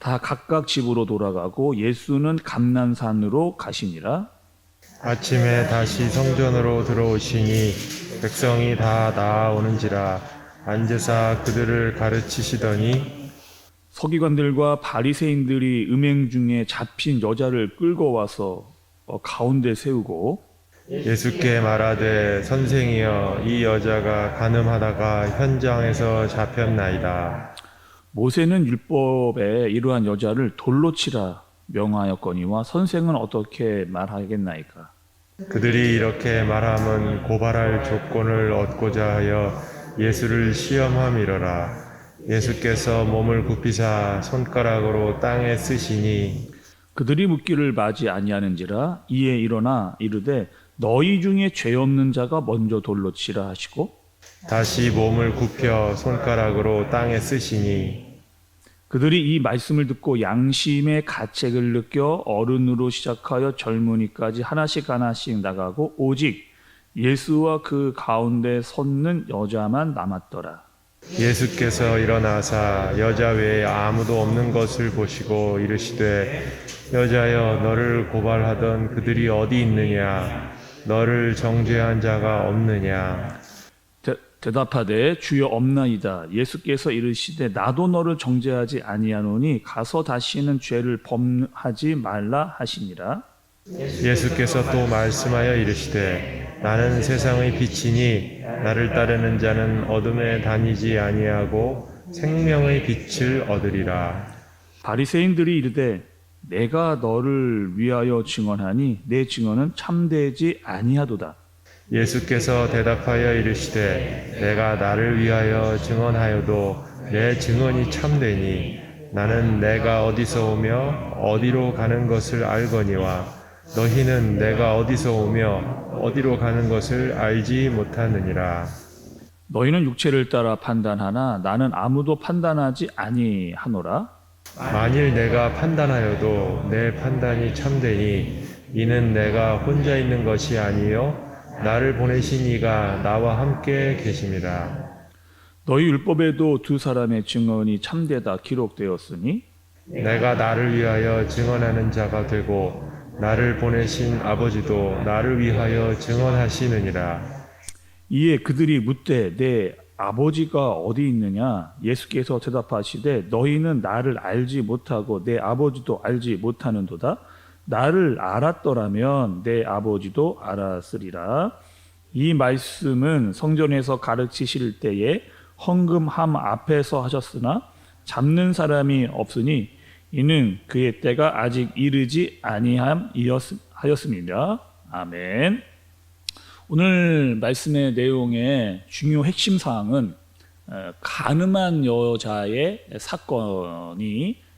다 각각 집으로 돌아가고 예수는 감난산으로 가시니라. 아침에 다시 성전으로 들어오시니 백성이 다 나아오는지라 앉으사 그들을 가르치시더니 서기관들과 바리새인들이 음행 중에 잡힌 여자를 끌고 와서 어, 가운데 세우고 예수께 말하되 선생이여 이 여자가 가늠하다가 현장에서 잡혔나이다. 모세는 율법에 이러한 여자를 돌로 치라 명하였거니와 선생은 어떻게 말하겠나이까? 그들이 이렇게 말함은 고발할 조건을 얻고자 하여 예수를 시험함이러라. 예수께서 몸을 굽히사 손가락으로 땅에 쓰시니 그들이 묻기를 맞이 아니하는지라 이에 일어나 이르되 너희 중에 죄 없는 자가 먼저 돌로 치라 하시고 다시 몸을 굽혀 손가락으로 땅에 쓰시니 그들이 이 말씀을 듣고 양심의 가책을 느껴 어른으로 시작하여 젊은이까지 하나씩 하나씩 나가고 오직 예수와 그 가운데 섰는 여자만 남았더라. 예수께서 일어나사 여자 외에 아무도 없는 것을 보시고 이르시되 여자여 너를 고발하던 그들이 어디 있느냐 너를 정죄한 자가 없느냐 대, 대답하되 주여 없나이다. 예수께서 이르시되 나도 너를 정죄하지 아니하노니 가서 다시는 죄를 범하지 말라 하시니라. 예수께서 또 말씀하여 이르시되 나는 세상의 빛이니 나를 따르는 자는 어둠에 다니지 아니하고 생명의 빛을 얻으리라 바리새인들이 이르되 내가 너를 위하여 증언하니 내 증언은 참되지 아니하도다. 예수께서 대답하여 이르시되 내가 나를 위하여 증언하여도 내 증언이 참되니 나는 내가 어디서 오며 어디로 가는 것을 알거니와 너희는 내가 어디서 오며 어디로 가는 것을 알지 못하느니라 너희는 육체를 따라 판단하나 나는 아무도 판단하지 아니하노라. 만일 내가 판단하여도 내 판단이 참되니 이는 내가 혼자 있는 것이 아니요 나를 보내신 이가 나와 함께 계심이라 너희 율법에도 두 사람의 증언이 참되다 기록되었으니 내가 나를 위하여 증언하는 자가 되고 나를 보내신 아버지도 나를 위하여 증언하시느니라. 이에 그들이 묻되 내 아버지가 어디 있느냐? 예수께서 대답하시되 너희는 나를 알지 못하고 내 아버지도 알지 못하는도다 나를 알았더라면 내 아버지도 알았으리라 이 말씀은 성전에서 가르치실 때에 헌금함 앞에서 하셨으나 잡는 사람이 없으니 이는 그의 때가 아직 이르지 아니함이었습니다 아멘. 오늘 말씀의 내용의 중요 핵심 사항은 어, 가늠한 여자의 사건이 예,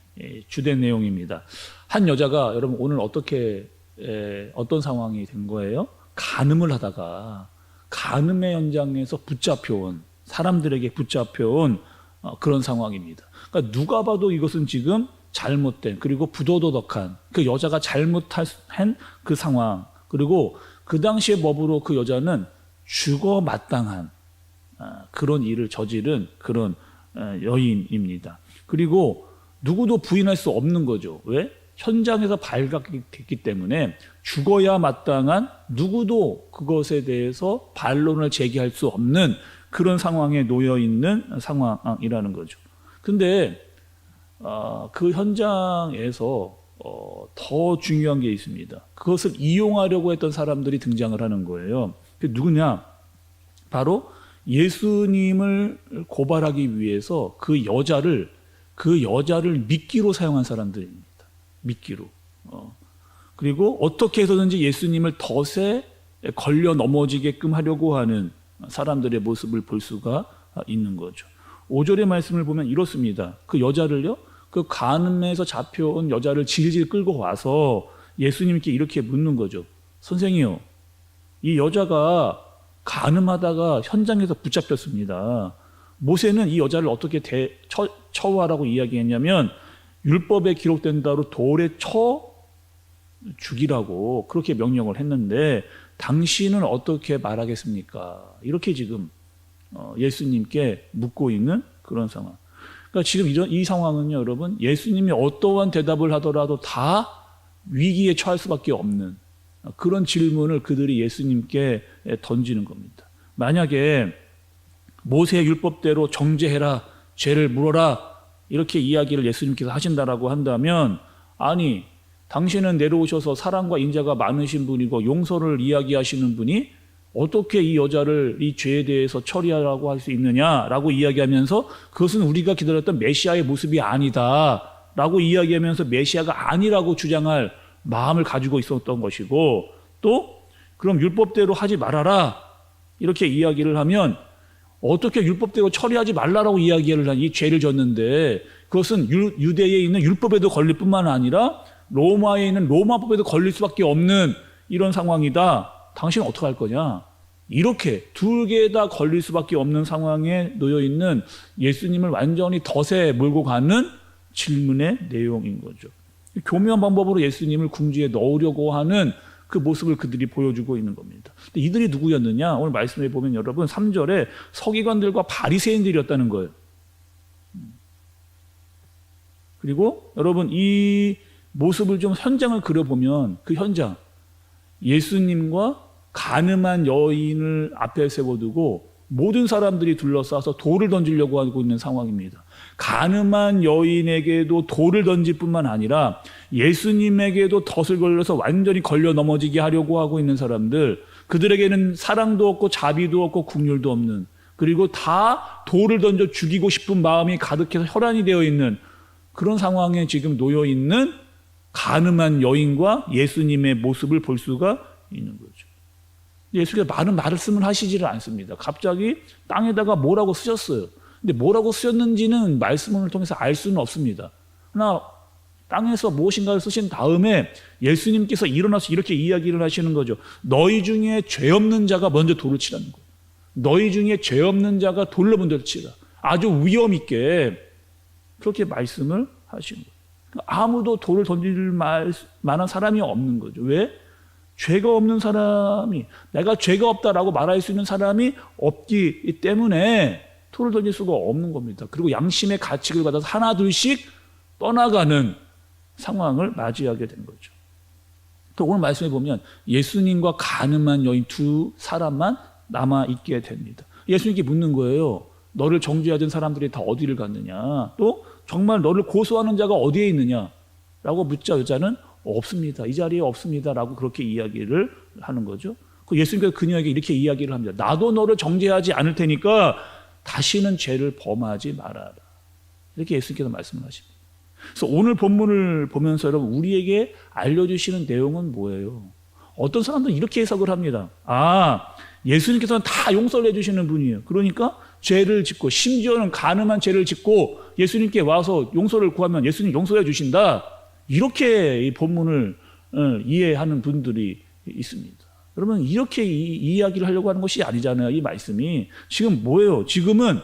주된 내용입니다. 한 여자가 여러분 오늘 어떻게 에, 어떤 상황이 된 거예요? 가늠을 하다가 가늠의 현장에서 붙잡혀온 사람들에게 붙잡혀온 어, 그런 상황입니다. 그러니까 누가 봐도 이것은 지금 잘못된 그리고 부도덕한 그 여자가 잘못한 그 상황 그리고 그 당시의 법으로 그 여자는 죽어 마땅한 아, 그런 일을 저지른 그런 어, 여인입니다. 그리고 누구도 부인할 수 없는 거죠. 왜? 현장에서 발각됐기 때문에 죽어야 마땅한 누구도 그것에 대해서 반론을 제기할 수 없는 그런 상황에 놓여 있는 상황이라는 거죠. 근데 어, 그 현장에서 어, 더 중요한 게 있습니다. 그것을 이용하려고 했던 사람들이 등장을 하는 거예요. 그 누구냐? 바로 예수님을 고발하기 위해서 그 여자를 그 여자를 미끼로 사용한 사람들입니다. 미끼로. 어. 그리고 어떻게 해서든지 예수님을 덫에 걸려 넘어지게끔 하려고 하는 사람들의 모습을 볼 수가 있는 거죠. 5절의 말씀을 보면 이렇습니다. 그 여자를요, 그 간음에서 잡혀온 여자를 질질 끌고 와서 예수님께 이렇게 묻는 거죠. 선생이요, 이 여자가 간음하다가 현장에서 붙잡혔습니다. 모세는 이 여자를 어떻게 대, 처, 처하라고 이야기했냐면 율법에 기록된 대로 돌에 쳐 죽이라고 그렇게 명령을 했는데 당신은 어떻게 말하겠습니까? 이렇게 지금 어, 예수님께 묻고 있는 그런 상황. 그러니까 지금 이런 이 상황은요, 여러분, 예수님이 어떠한 대답을 하더라도 다 위기에 처할 수밖에 없는 그런 질문을 그들이 예수님께 던지는 겁니다. 만약에 모세의 율법대로 정죄해라, 죄를 물어라 이렇게 이야기를 예수님께서 하신다라고 한다면 아니 당신은 내려오셔서 사랑과 인자가 많으신 분이고 용서를 이야기하시는 분이 어떻게 이 여자를 이 죄에 대해서 처리하라고 할 수 있느냐라고 이야기하면서 그것은 우리가 기다렸던 메시아의 모습이 아니다 라고 이야기하면서 메시아가 아니라고 주장할 마음을 가지고 있었던 것이고 또 그럼 율법대로 하지 말아라 이렇게 이야기를 하면 어떻게 율법대로 처리하지 말라라고 이야기를 하니 이 죄를 졌는데 그것은 유, 유대에 있는 율법에도 걸릴 뿐만 아니라 로마에 있는 로마법에도 걸릴 수밖에 없는 이런 상황이다. 당신은 어떻게 할 거냐? 이렇게 두 개 다 걸릴 수밖에 없는 상황에 놓여 있는 예수님을 완전히 덫에 몰고 가는 질문의 내용인 거죠. 교묘한 방법으로 예수님을 궁지에 넣으려고 하는 그 모습을 그들이 보여주고 있는 겁니다. 이들이 누구였느냐? 오늘 말씀에 보면 여러분 3절에 서기관들과 바리새인들이었다는 거예요. 그리고 여러분 이 모습을 좀 현장을 그려보면 그 현장 예수님과 가늠한 여인을 앞에 세워두고 모든 사람들이 둘러싸서 돌을 던지려고 하고 있는 상황입니다. 가늠한 여인에게도 돌을 던질 뿐만 아니라 예수님에게도 덫을 걸려서 완전히 걸려 넘어지게 하려고 하고 있는 사람들, 그들에게는 사랑도 없고 자비도 없고 국률도 없는, 그리고 다 돌을 던져 죽이고 싶은 마음이 가득해서 혈안이 되어 있는 그런 상황에 지금 놓여 있는 가늠한 여인과 예수님의 모습을 볼 수가 있는 거죠. 예수께서 많은 말씀을 하시지를 않습니다. 갑자기 땅에다가 뭐라고 쓰셨어요. 근데 뭐라고 쓰셨는지는 말씀을 통해서 알 수는 없습니다. 그러나 땅에서 무엇인가를 쓰신 다음에 예수님께서 일어나서 이렇게 이야기를 하시는 거죠. 너희 중에 죄 없는 자가 먼저 돌을 치라는 거예요. 너희 중에 죄 없는 자가 돌로 먼저 치라. 아주 위험 있게 그렇게 말씀을 하시는 거예요. 아무도 돌을 던질 말- 만한 사람이 없는 거죠. 왜? 죄가 없는 사람이 내가 죄가 없다라고 말할 수 있는 사람이 없기 때문에 돌을 던질 수가 없는 겁니다. 그리고 양심의 가책을 받아서 하나 둘씩 떠나가는 상황을 맞이하게 된 거죠. 또 오늘 말씀에 보면 예수님과 가늠한 여인 두 사람만 남아 있게 됩니다. 예수님께 묻는 거예요. 너를 정죄하던 사람들이 다 어디를 갔느냐? 또 정말 너를 고소하는 자가 어디에 있느냐? 라고 묻자 여자는 없습니다. 이 자리에 없습니다라고 그렇게 이야기를 하는 거죠. 그 예수님께서 그녀에게 이렇게 이야기를 합니다. 나도 너를 정죄하지 않을 테니까 다시는 죄를 범하지 말아라. 이렇게 예수님께서 말씀을 하십니다. 그래서 오늘 본문을 보면서 여러분 우리에게 알려주시는 내용은 뭐예요? 어떤 사람들은 이렇게 해석을 합니다. 아, 예수님께서는 다 용서를 해주시는 분이에요. 그러니까 죄를 짓고 심지어는 가늠한 죄를 짓고 예수님께 와서 용서를 구하면 예수님 용서해 주신다. 이렇게 이 본문을 어, 이해하는 분들이 있습니다. 여러분 이렇게 이, 이 이야기를 하려고 하는 것이 아니잖아요. 이 말씀이 지금 뭐예요? 지금은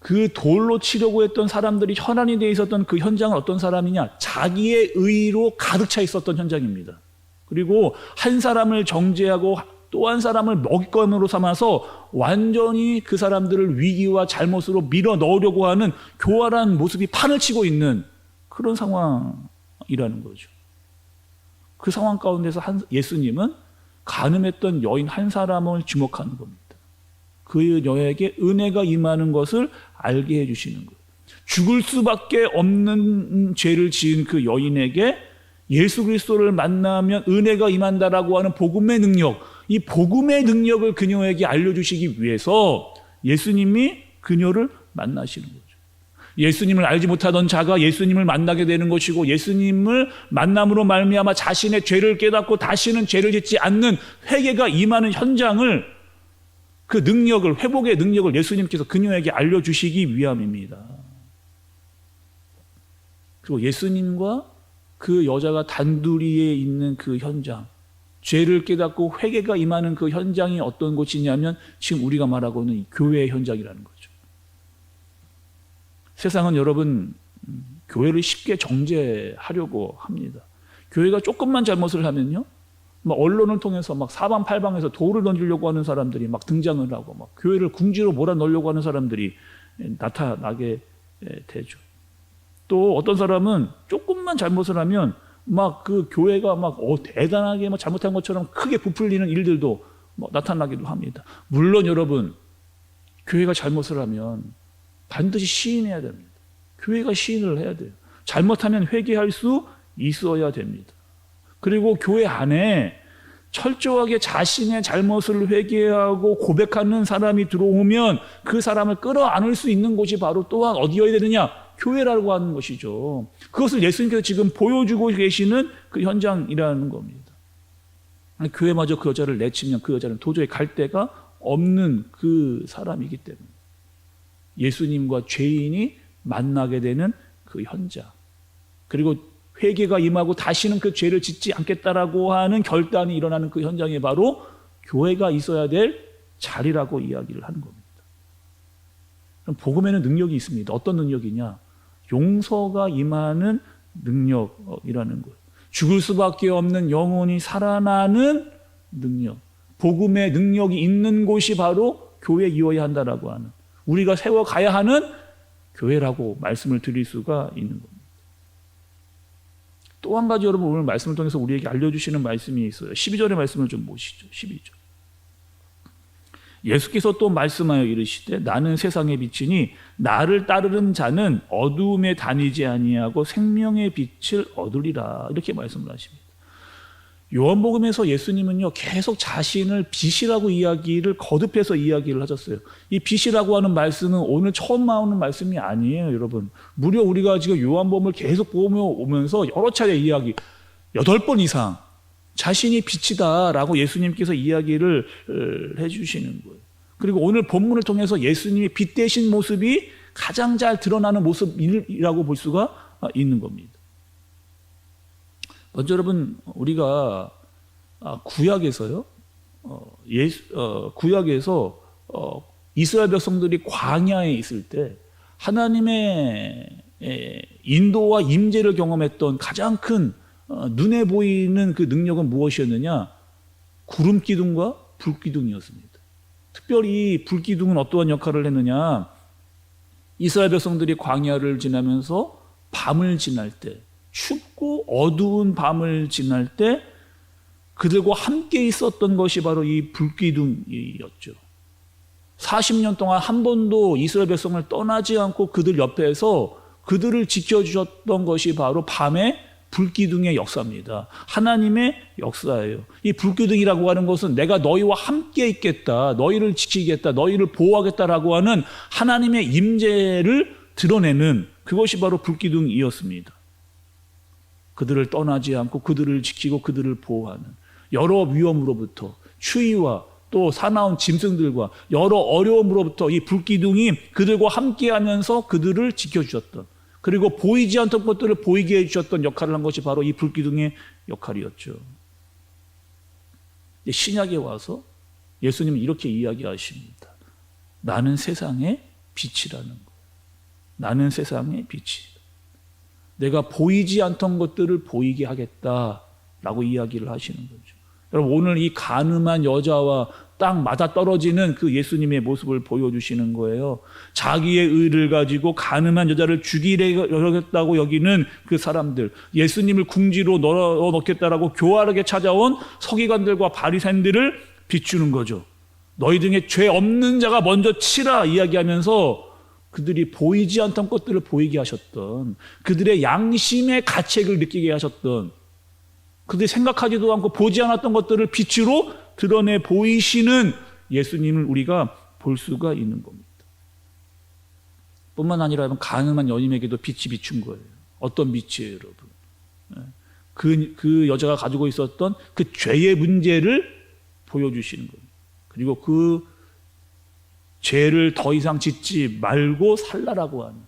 그 돌로 치려고 했던 사람들이 혈안이 돼 있었던 그 현장은 어떤 사람이냐? 자기의 의로 가득 차 있었던 현장입니다. 그리고 한 사람을 정죄하고 또 한 사람을 먹잇감으로 삼아서 완전히 그 사람들을 위기와 잘못으로 밀어 넣으려고 하는 교활한 모습이 판을 치고 있는 그런 상황이라는 거죠. 그 상황 가운데서 한 예수님은 가늠했던 여인 한 사람을 주목하는 겁니다. 그 여에게 은혜가 임하는 것을 알게 해주시는 거예요. 죽을 수밖에 없는 죄를 지은 그 여인에게 예수 그리스도를 만나면 은혜가 임한다라고 하는 복음의 능력, 이 복음의 능력을 그녀에게 알려주시기 위해서 예수님이 그녀를 만나시는 거죠. 예수님을 알지 못하던 자가 예수님을 만나게 되는 것이고 예수님을 만남으로 말미암아 자신의 죄를 깨닫고 다시는 죄를 짓지 않는 회개가 임하는 현장을 그 능력을 회복의 능력을 예수님께서 그녀에게 알려 주시기 위함입니다. 그리고 예수님과 그 여자가 단둘이에 있는 그 현장, 죄를 깨닫고 회개가 임하는 그 현장이 어떤 곳이냐면 지금 우리가 말하고 있는 이 교회의 현장이라는 거죠. 세상은 여러분 음, 교회를 쉽게 정죄하려고 합니다. 교회가 조금만 잘못을 하면요, 막 언론을 통해서 막 사방팔방에서 돌을 던지려고 하는 사람들이 막 등장을 하고 막 교회를 궁지로 몰아넣으려고 하는 사람들이 나타나게 되죠. 또 어떤 사람은 조금만 잘못을 하면 막 그 교회가 막 어, 대단하게 막 잘못한 것처럼 크게 부풀리는 일들도 뭐 나타나기도 합니다. 물론 여러분 교회가 잘못을 하면 반드시 시인해야 됩니다. 교회가 시인을 해야 돼요. 잘못하면 회개할 수 있어야 됩니다. 그리고 교회 안에 철저하게 자신의 잘못을 회개하고 고백하는 사람이 들어오면 그 사람을 끌어안을 수 있는 곳이 바로 또한 어디여야 되느냐? 교회라고 하는 것이죠. 그것을 예수님께서 지금 보여주고 계시는 그 현장이라는 겁니다. 교회마저 그 여자를 내치면 그 여자는 도저히 갈 데가 없는 그 사람이기 때문에 예수님과 죄인이 만나게 되는 그 현장. 그리고 회개가 임하고 다시는 그 죄를 짓지 않겠다라고 하는 결단이 일어나는 그 현장에 바로 교회가 있어야 될 자리라고 이야기를 하는 겁니다. 그럼 복음에는 능력이 있습니다. 어떤 능력이냐? 용서가 임하는 능력이라는 거예요. 죽을 수밖에 없는 영혼이 살아나는 능력. 복음의 능력이 있는 곳이 바로 교회이어야 한다라고 하는 우리가 세워 가야 하는 교회라고 말씀을 드릴 수가 있는 겁니다. 또 한 가지 여러분 오늘 말씀을 통해서 우리에게 알려주시는 말씀이 있어요. 12절의 말씀을 좀 보시죠. 12절. 예수께서 또 말씀하여 이르시되 나는 세상의 빛이니 나를 따르는 자는 어두움에 다니지 아니하고 생명의 빛을 얻으리라 이렇게 말씀을 하십니다. 요한복음에서 예수님은요 계속 자신을 빛이라고 이야기를 거듭해서 이야기를 하셨어요. 이 빛이라고 하는 말씀은 오늘 처음 나오는 말씀이 아니에요, 여러분. 무려 우리가 지금 요한복음을 계속 보며 오면서 여러 차례 이야기 여덟 번 이상 자신이 빛이다라고 예수님께서 이야기를 어, 해주시는 거예요. 그리고 오늘 본문을 통해서 예수님이 빛 되신 모습이 가장 잘 드러나는 모습이라고 볼 수가 있는 겁니다. 먼저 여러분 우리가 아, 구약에서요, 어, 예수, 어, 구약에서 어, 이스라엘 백성들이 광야에 있을 때 하나님의 에, 인도와 임재를 경험했던 가장 큰 어, 눈에 보이는 그 능력은 무엇이었느냐? 구름 기둥과 불 기둥이었습니다. 특별히 불 기둥은 어떠한 역할을 했느냐? 이스라엘 백성들이 광야를 지나면서 밤을 지날 때, 춥고 어두운 밤을 지날 때 그들과 함께 있었던 것이 바로 이 불기둥이었죠. 40년 동안 한 번도 이스라엘 백성을 떠나지 않고 그들 옆에서 그들을 지켜주셨던 것이 바로 밤에 불기둥의 역사입니다. 하나님의 역사예요. 이 불기둥이라고 하는 것은 내가 너희와 함께 있겠다, 너희를 지키겠다, 너희를 보호하겠다라고 하는 하나님의 임재를 드러내는 그것이 바로 불기둥이었습니다. 그들을 떠나지 않고 그들을 지키고 그들을 보호하는 여러 위험으로부터 추위와 또 사나운 짐승들과 여러 어려움으로부터 이 불기둥이 그들과 함께하면서 그들을 지켜주셨던 그리고 보이지 않던 것들을 보이게 해주셨던 역할을 한 것이 바로 이 불기둥의 역할이었죠. 신약에 와서 예수님은 이렇게 이야기하십니다. 나는 세상의 빛이라는 거. 나는 세상의 빛이. 내가 보이지 않던 것들을 보이게 하겠다라고 이야기를 하시는 거죠. 여러분 오늘 이 가늠한 여자와 딱 맞아 떨어지는 그 예수님의 모습을 보여주시는 거예요. 자기의 의를 가지고 가늠한 여자를 죽이려겠다고 여기는 그 사람들, 예수님을 궁지로 넣겠다라고 교활하게 찾아온 서기관들과 바리새인들을 비추는 거죠. 너희 중에 죄 없는 자가 먼저 치라 이야기하면서 그들이 보이지 않던 것들을 보이게 하셨던 그들의 양심의 가책을 느끼게 하셨던 그들이 생각하지도 않고 보지 않았던 것들을 빛으로 드러내 보이시는 예수님을 우리가 볼 수가 있는 겁니다. 뿐만 아니라 가늠한 여인에게도 빛이 비춘 거예요. 어떤 빛이에요, 여러분? 그, 그 여자가 가지고 있었던 그 죄의 문제를 보여주시는 거예요. 그리고 그 죄를 더 이상 짓지 말고 살라라고 하는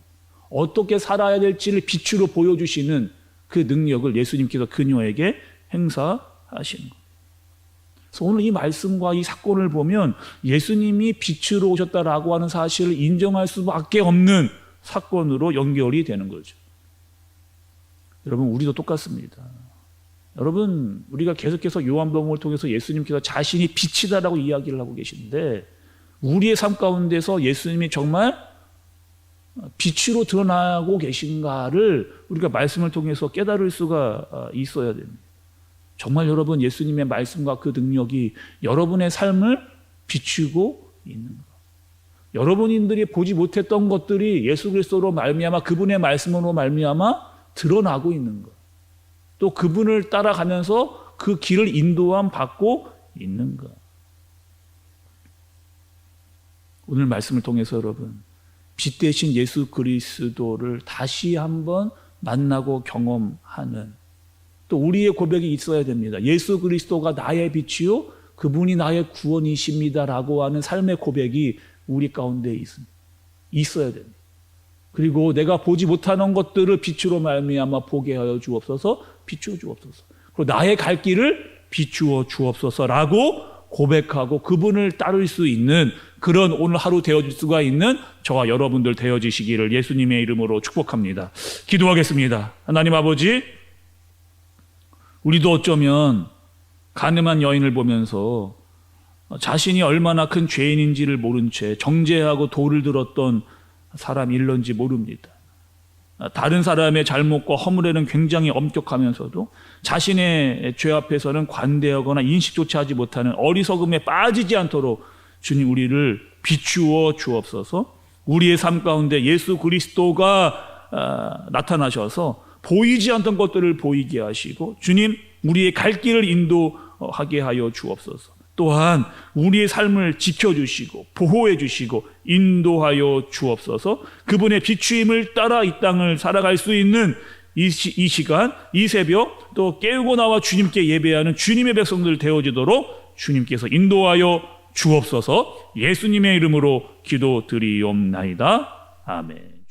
어떻게 살아야 될지를 빛으로 보여주시는 그 능력을 예수님께서 그녀에게 행사하시는 것. 그래서 오늘 이 말씀과 이 사건을 보면 예수님이 빛으로 오셨다라고 하는 사실을 인정할 수밖에 없는 사건으로 연결이 되는 거죠. 여러분 우리도 똑같습니다. 여러분 우리가 계속해서 요한복음을 통해서 예수님께서 자신이 빛이다라고 이야기를 하고 계신데 우리의 삶 가운데서 예수님이 정말 빛으로 드러나고 계신가를 우리가 말씀을 통해서 깨달을 수가 어, 있어야 됩니다. 정말 여러분 예수님의 말씀과 그 능력이 여러분의 삶을 비추고 있는가? 여러분들이 보지 못했던 것들이 예수 그리스도로 말미암아 그분의 말씀으로 말미암아 드러나고 있는가? 또 그분을 따라가면서 그 길을 인도함 받고 있는가? 오늘 말씀을 통해서 여러분 빛 대신 예수 그리스도를 다시 한번 만나고 경험하는 또 우리의 고백이 있어야 됩니다. 예수 그리스도가 나의 빛이요 그분이 나의 구원이십니다라고 하는 삶의 고백이 우리 가운데. 있어야 됩니다. 그리고 내가 보지 못하는 것들을 빛으로 말미암아 보게 하여 주옵소서, 비추어 주옵소서. 그리고 나의 갈 길을 비추어 주옵소서라고 고백하고 그분을 따를 수 있는 그런 오늘 하루 되어질 수가 있는 저와 여러분들 되어지시기를 예수님의 이름으로 축복합니다. 기도하겠습니다. 하나님 아버지, 우리도 어쩌면 가늠한 여인을 보면서 자신이 얼마나 큰 죄인인지를 모른 채 정죄하고 돌을 들었던 사람 일런지 모릅니다. 다른 사람의 잘못과 허물에는 굉장히 엄격하면서도 자신의 죄 앞에서는 관대하거나 인식조차 하지 못하는 어리석음에 빠지지 않도록 주님 우리를 비추어 주옵소서. 우리의 삶 가운데 예수 그리스도가 아, 나타나셔서 보이지 않던 것들을 보이게 하시고 주님 우리의 갈 길을 인도하게 하여 주옵소서. 또한 우리의 삶을 지켜주시고 보호해 주시고 인도하여 주옵소서. 그분의 비추임을 따라 이 땅을 살아갈 수 있는 이, 시, 이 시간, 이 새벽 또 깨우고 나와 주님께 예배하는 주님의 백성들 되어지도록 주님께서 인도하여 주옵소서. 예수님의 이름으로 기도드리옵나이다. 아멘.